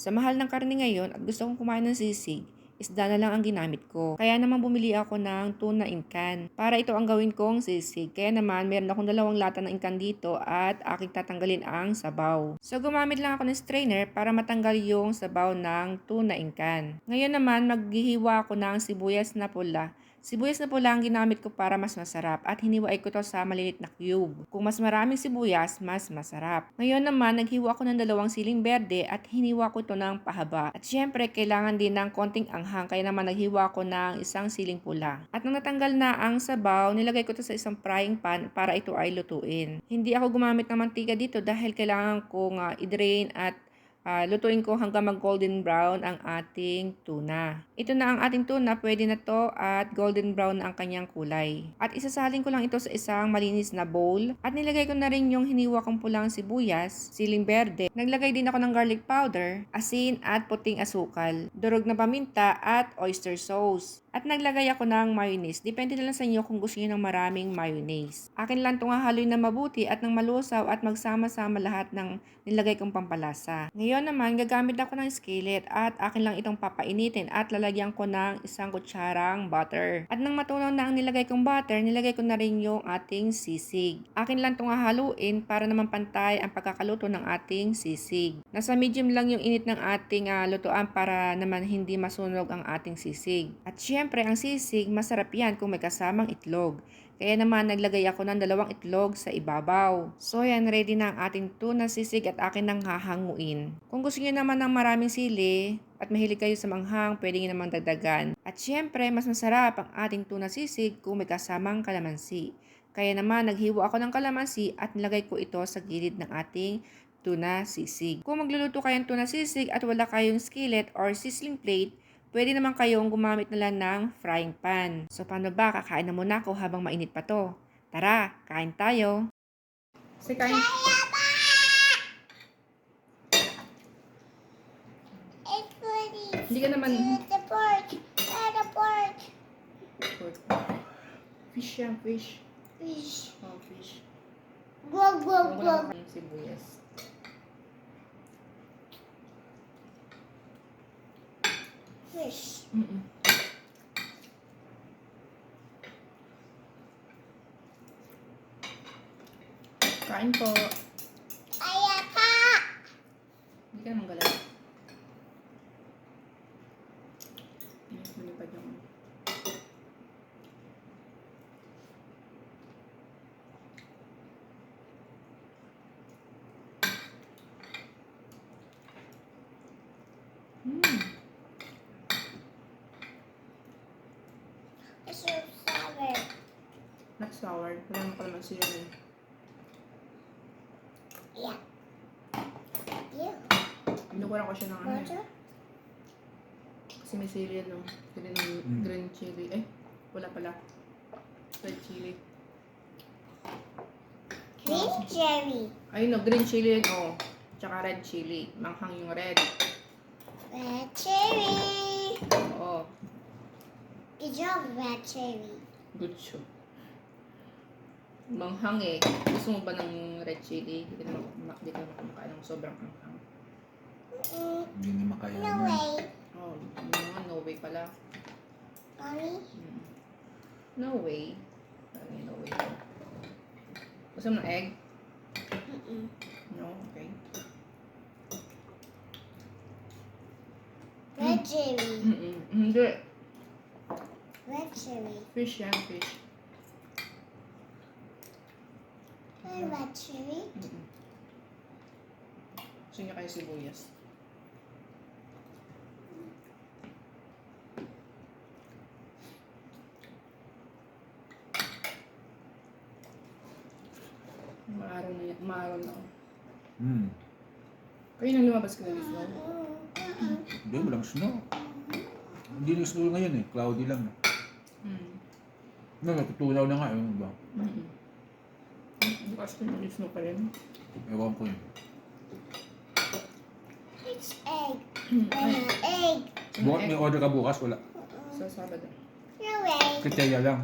Sa mahal ng karne ngayon at gusto kong kumain ng sisig, isda na lang ang ginamit ko. Kaya naman bumili ako ng tuna in can. Para ito ang gawin kong sisig. Kaya naman meron akong dalawang lata ng in can dito at aking tatanggalin ang sabaw. So gumamit lang ako ng strainer para matanggal yung sabaw ng tuna in can. Ngayon naman maghihiwa ako ng sibuyas na pula. Sibuyas na pula ang ginamit ko para mas masarap at hiniwai ko to sa malilit na cube. Kung mas maraming sibuyas, mas masarap. Ngayon naman, naghiwa ko ng dalawang siling berde at hiniwa ko to ng pahaba. At syempre, kailangan din ng konting anghang kaya naman naghiwa ko ng isang siling pula. At nang natanggal na ang sabaw, nilagay ko to sa isang frying pan para ito ay lutuin. Hindi ako gumamit ng mantika dito dahil kailangan kong uh, i-drain at Ah, lutuin ko hanggang mag golden brown ang ating tuna. Ito na ang ating tuna, pwede na to at golden brown na ang kanyang kulay. At isasalin ko lang ito sa isang malinis na bowl. At nilagay ko na rin yung hiniwa kong pulang sibuyas, siling berde. Naglagay din ako ng garlic powder, asin at puting asukal, durog na paminta at oyster sauce. At naglagay ako ng mayonnaise. Depende na lang sa inyo kung gusto niyo ng maraming mayonnaise. Akin lang itong hahaluin na mabuti at ng malusaw at magsama-sama lahat ng nilagay kong pampalasa. Ngayon naman, gagamit ako ng skillet at akin lang itong papainitin at lalagyan ko ng isang kutsarang butter. At nang matunaw na ang nilagay kong butter, nilagay ko na rin yung ating sisig. Akin lang itong hahaluin para naman pantay ang pagkakaluto ng ating sisig. Nasa medium lang yung init ng ating uh, lutuan para naman hindi masunog ang ating sisig. At syempre, ang sisig, masarap yan kung may kasamang itlog. Kaya naman naglagay ako ng dalawang itlog sa ibabaw. So yan, ready na ang ating tuna sisig at akin nang hahanguin. Kung gusto niyo naman ng maraming sili at mahilig kayo sa manghang, pwede niyo namang dagdagan. At syempre, mas masarap ang ating tuna sisig kung may kasamang kalamansi. Kaya naman naghiwa ako ng kalamansi at nilagay ko ito sa gilid ng ating tuna sisig. Kung magluluto kayong tuna sisig at wala kayong skillet or sizzling plate, Pwede naman kayong gumamit na lang ng frying pan. So paano ba? Kakain na muna ako habang mainit pa to. Tara, kain tayo. Kasi kain... It's pretty. Hindi ka naman... The pork. The pork. Fish yan, fish. Fish. Oh, fish. Glug. lang yung sibuyas. Fish. Mm-mm. Kain po. Ayaka. Hindi ka naman galang. Hindi, lumipad yung... Mm. It's so sour. Not sour. Wala naman pala mag-syrup eh. Yeah. Yeah. Binukuran ko siya ng ano eh. Butter. Kasi may yan, no? Green, Mm. green chili. Eh, wala pala. Red chili. Green cherry. Ayun, no, green chili yun, oh. Tsaka red chili. Manghang yung red. Red cherry. Oo. Good job, red cherry. Good show. Manghang eh. Gusto mo ba ng red chili? Hindi ka naman, hindi ka naman kumakain ng sobrang anghang. Mm, Hindi na makaya no na. way. Oh, ano nga, no way pala. Mommy? Mm. No way. Ano no way. Gusto mo ng egg? Mm-mm. No? Okay. Red cherry. Mm-mm. Hindi. Red cherry. Fish yan, fish. Hi, red cherry. Mm-mm. Gusto niya kayo sibuyas. Maaraw na yan. Maaraw na ako. Hmm. Kayo nang lumabas ka na? Mm-mm. Hindi, walang snow. Hindi na snow ngayon eh. Cloudy lang. Mm. No, natutunaw na nga. Ewan ba? Mm-mm. Bukas ko yung Snow pa rin. Ewan ko yun. It's egg. Ay, Uh, egg. Bukas may order ka bukas, wala. Sa Sabado. No way. Kaya lang.